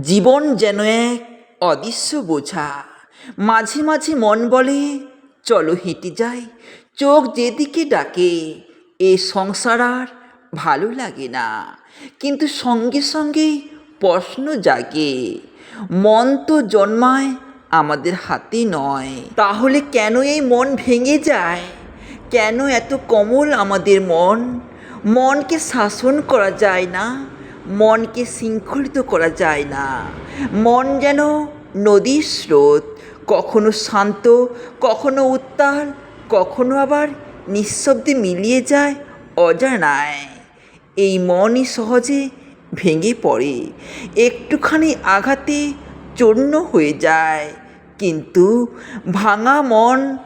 জীবন যেন এক অদৃশ্য বোঝা। মাঝে মাঝে মন বলে, চলো হেঁটে যাই। চোখ যেদিকে ডাকে, এ সংসার আর ভালো লাগে না। কিন্তু সঙ্গে সঙ্গে প্রশ্ন জাগে, মন তো জন্মায় আমাদের হাতে নয়, তাহলে কেন এই মন ভেঙে যায়? কেন এত কোমল আমাদের মন? মনকে শাসন করা যায় না? মনকে শৃঙ্খলিত করা যায় না। মন যেন নদীর স্রোত, কখনো শান্ত, কখনো উত্তাল, কখনো আবার নিঃশব্দে মিলিয়ে যায় অজানায়। এই মনই সহজে ভেঙে পড়ে, একটুখানি আঘাতে চূর্ণ হয়ে যায়। কিন্তু ভাঙা মন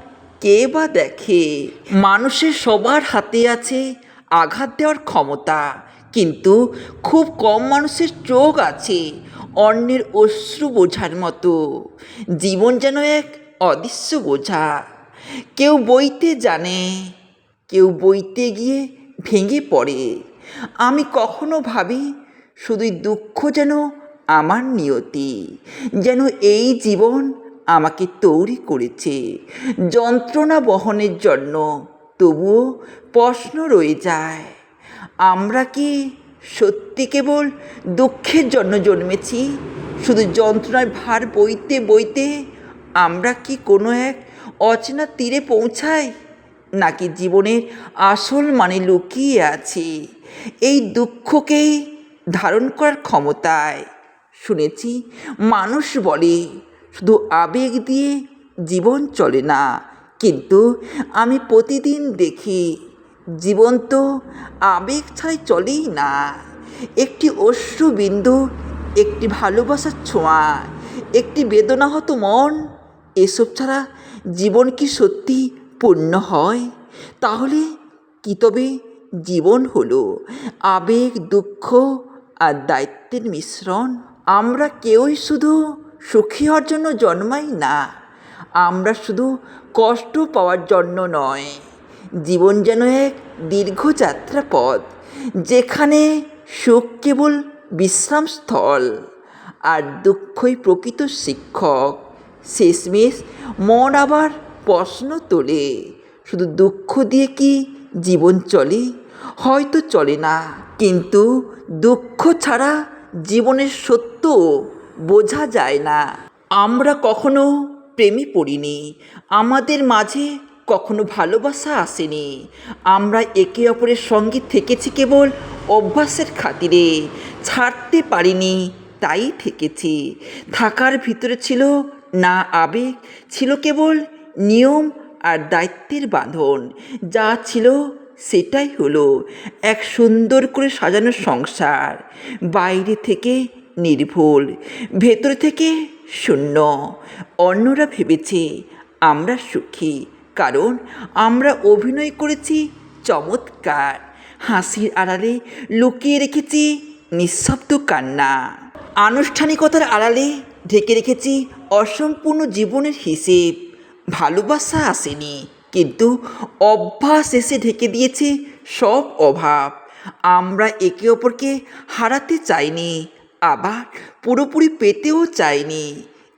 কে বা দেখে? মানুষের সবার হাতে আছে আঘাত দেওয়ার ক্ষমতা। কিন্তু খুব কম মানুষের চোখ আছে অন্যের অশ্রু বোঝার মতো। জীবন যেন এক অদৃশ্য বোঝা। কেউ বইতে জানে, কেউ বইতে গিয়ে ভেঙে পড়ে। আমি কখনো ভাবি শুধুই দুঃখ যেন আমার নিয়তি, যেন এই জীবন আমাকে তৈরি করেছে। যন্ত্রণা বহনের জন্য তবুও প্রশ্ন রয়ে যায় আমরা কি সত্যি কেবল দুঃখের জন্য জন্মেছি? শুধু যন্ত্রণার ভার বইতে বইতে আমরা কি কোনো এক অচেনা তীরে পৌঁছাই? নাকি জীবনের আসল মানে লুকিয়ে আছে? এই দুঃখকেই ধারণ করার ক্ষমতায়। শুনেছি মানুষ বলে, শুধু আবেগ দিয়ে জীবন চলে না। কিন্তু আমি প্রতিদিন দেখি জীবন তো আবেগ ছাড়াই চলেই না। একটি অশ্রুবিন্দু, একটি ভালোবাসার ছোঁয়া, একটি বেদনাহত মন, এসব ছাড়া জীবন কি সত্যি পূর্ণ হয়? তাহলে কি তবে জীবন হলো? আবেগ, দুঃখ আর দায়িত্বের মিশ্রণ। আমরা কেউই শুধু সুখী হওয়ার জন্য জন্মাই না। আমরা শুধু কষ্ট পাওয়ার জন্য নয়। জীবন যেন এক দীর্ঘ যাত্রা পথ, যেখানে সুখ কেবল বিশ্রামস্থল আর দুঃখই প্রকৃত শিক্ষক। শেষমেশ মন আবার প্রশ্ন তোলে, শুধু দুঃখ দিয়ে কি জীবন চলে? হয়তো চলে না, কিন্তু দুঃখ ছাড়া জীবনের সত্য বোঝা যায় না। আমরা কখনো প্রেমে পড়িনি, আমাদের মাঝে কখনো ভালোবাসা আসেনি। আমরা একে অপরের সঙ্গে থেকেছি কেবল অভ্যাসের খাতিরে। ছাড়তে পারিনি, তাই থেকেছি। থাকার ভিতরে ছিল না আবেগ, ছিল কেবল নিয়ম আর দায়িত্বের বাঁধন। যা ছিল সেটাই হলো এক সুন্দর করে সাজানো সংসার। বাইরে থেকে নির্ভুল, ভেতর থেকে শূন্য। অন্যরা ভেবেছে আমরা সুখী কারণ আমরা অভিনয় করেছি চমৎকার। হাসির আড়ালে লুকিয়ে রেখেছি নিঃশব্দ কান্না। আনুষ্ঠানিকতার আড়ালে ঢেকে রেখেছি অসম্পূর্ণ জীবনের হিসেব। ভালোবাসা আসেনি, কিন্তু অভ্যাস এসে ঢেকে দিয়েছে সব অভাব। আমরা একে অপরকে হারাতে চাইনি, আবার পুরোপুরি পেতেও চাইনি।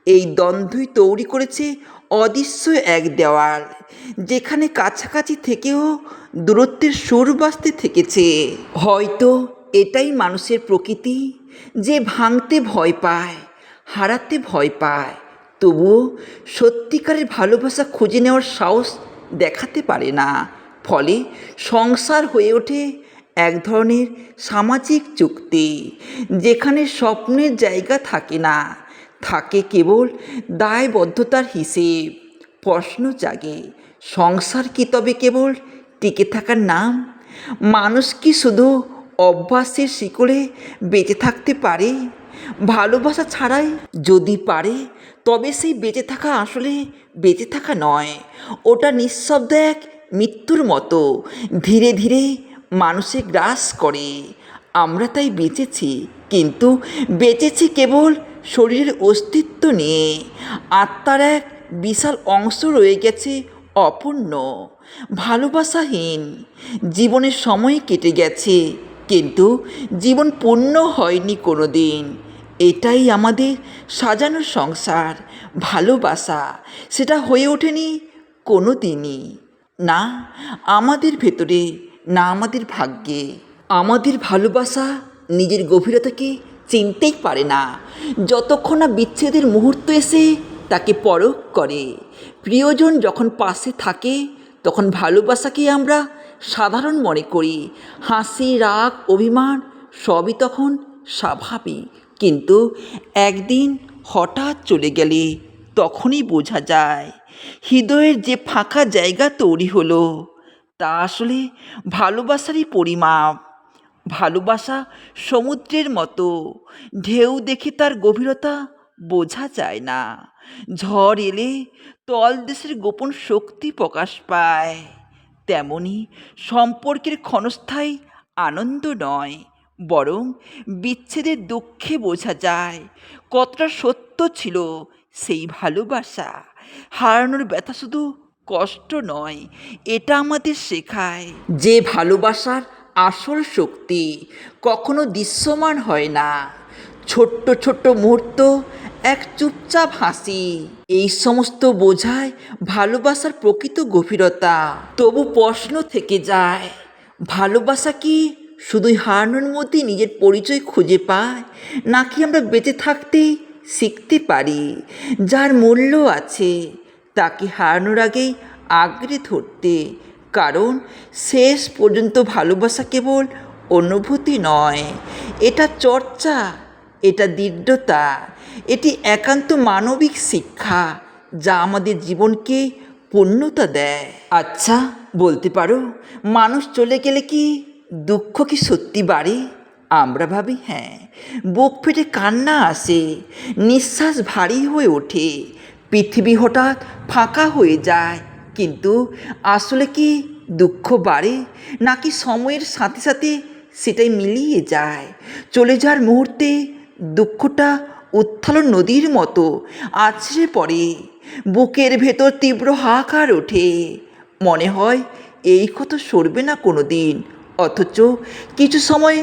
এই দ্বন্দ্বই তৈরি করেছে অদৃশ্য এক দেওয়াল, যেখানে কাছাকাছি থেকেও দূরত্বের সুর বাজতে থেকেছে। হয়তো এটাই মানুষের প্রকৃতি, যে ভাঙতে ভয় পায়, হারাতে ভয় পায়। তবুও সত্যিকারের ভালোবাসা খুঁজে নেওয়ার সাহস দেখাতে পারে না। ফলে সংসার হয়ে ওঠে এক ধরনের সামাজিক চুক্তি, যেখানে স্বপ্নের জায়গা থাকে না। থাকে কেবল দায়বদ্ধতার হিসেব। প্রশ্ন জাগে, সংসার কি তবে কেবল টিকে থাকার নাম? মানুষ কি শুধু অভ্যাসের শিকড়ে বেঁচে থাকতে পারে? ভালোবাসা ছাড়াই যদি পারে, তবে সেই বেঁচে থাকা আসলে বেঁচে থাকা নয়। ওটা নিঃশব্দ এক মৃত্যুর মতো। ধীরে ধীরে মানুষে গ্রাস করে। আমরা তাই বেঁচেছি, কিন্তু বেঁচেছি কেবল শরীরের অস্তিত্ব নিয়ে। আত্মার এক বিশাল অংশ রয়ে গেছে অপূর্ণ, ভালোবাসাহীন। জীবনের সময় কেটে গেছে, কিন্তু জীবন পূর্ণ হয়নি কোনো দিন এটাই আমাদের সাজানো সংসার, ভালোবাসা, সেটা হয়ে ওঠেনি কোনো দিনই না আমাদের ভেতরে, না আমাদের ভাগ্যে। আমাদের ভালোবাসা নিজের গভীরতাকে চিনতেই পারে না। যতক্ষণ না বিচ্ছেদের মুহূর্ত এসে তাকে পরখ করে। প্রিয়জন যখন পাশে থাকে, তখন ভালোবাসাকে আমরা সাধারণ মনে করি। হাসি, রাগ, অভিমান সবই তখন স্বাভাবিক। কিন্তু একদিন হঠাৎ চলে গেলে তখনই বোঝা যায়, হৃদয়ের যে ফাঁকা জায়গা তৈরি হলো, তা আসলে ভালোবাসারই পরিমাপ। ভালোবাসা সমুদ্রের মতো। ঢেউ দেখে তার গভীরতা বোঝা যায় না। ঝড় এলে তলদেশের গোপন শক্তি প্রকাশ পায়। তেমনি সম্পর্কের ক্ষণস্থায়ী আনন্দ নয়, বরং বিচ্ছেদের দুঃখে বোঝা যায় কতটা সত্য ছিল সেই ভালোবাসা। হারানোর ব্যথা শুধু কষ্ট নয়, এটা আমাদের শেখায়। যে ভালোবাসার আসল শক্তি কখনো দৃশ্যমান হয় না। ছোট্ট ছোট্ট মুহূর্ত, এক চুপচাপ হাসি, এই সমস্ত বোঝায় ভালোবাসার প্রকৃত গভীরতা। তবু প্রশ্ন থেকে যায়, ভালোবাসা কি শুধুই হারানোর মধ্যে নিজের পরিচয় খুঁজে পায়, নাকি আমরা বেঁচে থাকতেই শিখতে পারি? যার মূল্য আছে, তাকে হারানোর আগেই আঁকড়ে ধরতে কারণ শেষ পর্যন্ত ভালোবাসা কেবল অনুভূতি নয়। এটা চর্চা, এটা দৃঢ়তা, এটি একান্ত মানবিক শিক্ষা যা আমাদের জীবনকে পূর্ণতা দেয়। আচ্ছা বলতে পারো, মানুষ চলে গেলে কি দুঃখ কি সত্যি বাড়ে? আমরা ভাবি হ্যাঁ। বুক ফেটে কান্না আসে, নিঃশ্বাস ভারী হয়ে ওঠে, পৃথিবী হঠাৎ ফাঁকা হয়ে যায় কিন্তু আসলে কি দুঃখ বাড়ে? নাকি সময়ের সাথে সাথে সেটাই মিলিয়ে যায়? চলে যাওয়ার মুহূর্তে দুঃখটা উত্থালন নদীর মতো আছড়ে পড়ে। বুকের ভেতর তীব্র হাহাকার ওঠে। মনে হয় এই কথা সরবে না কোনো দিন অথচ কিছু সময়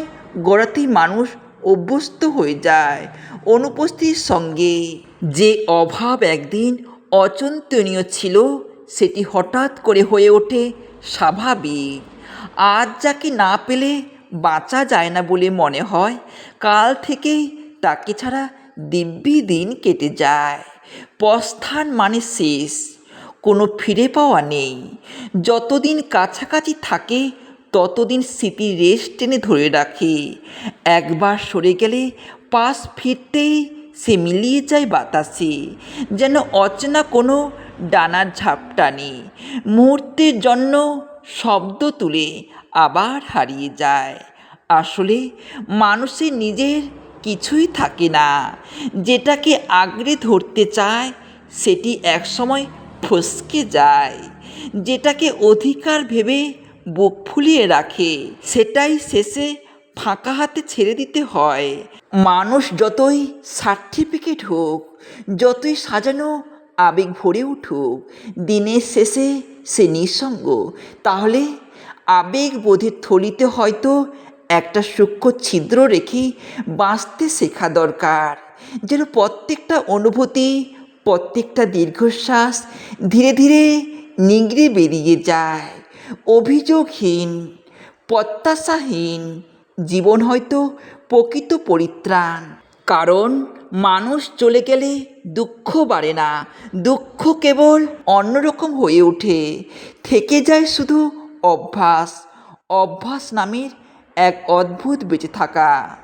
গড়াতেই মানুষ অভ্যস্ত হয়ে যায় অনুপস্থিতির সঙ্গে। যে অভাব একদিন অচন্তনীয় ছিল সেটি হঠাৎ করে হয়ে ওঠে স্বাভাবিক। আজ যাকে না পেলে বাঁচা যায় না বলে মনে হয়, কাল থেকেই তাকে ছাড়া দিব্যি দিন কেটে যায়। প্রস্থান মানে শেষ, কোনো ফিরে পাওয়া নেই। যতদিন কাছাকাছি থাকে, ততদিন স্মৃতি রেশ টেনে ধরে রাখে। একবার সরে গেলে পাশ ফিরতেই সে মিলিয়ে যায় বাতাসে, যেন অচেনা কোনো ডানার ঝাপটানি মুহূর্তের জন্য শব্দ তুলে আবার হারিয়ে যায়। আসলে মানুষের নিজের কিছুই থাকে না। যেটাকে আগড়ে ধরতে চায়, সেটি একসময় ফসকে যায়। যেটাকে অধিকার ভেবে বুক ফুলিয়ে রাখে, সেটাই শেষে ফাঁকা হাতে ছেড়ে দিতে হয়। মানুষ যতই সার্টিফিকেট হোক, যতই সাজানো আবেগ ভরে উঠুক, দিনের শেষে সে নিঃসঙ্গ। তাহলে আবেগ বোধের থলিতে হয়তো একটা সূক্ষ্ম ছিদ্র রেখে বাঁচতে শেখা দরকার, যেন প্রত্যেকটা অনুভূতি, প্রত্যেকটা দীর্ঘশ্বাস ধীরে ধীরে নিগড়ে বেরিয়ে যায়। অভিযোগহীন, প্রত্যাশাহীন জীবন হয়তো প্রকৃত পরিত্রাণ। কারণ মানুষ চলে গেলে দুঃখ বাড়ে না। দুঃখ কেবল অন্যরকম হয়ে ওঠে। থেকে যায় শুধু অভ্যাস। অভ্যাস নামের এক অদ্ভুত বেঁচে থাকা।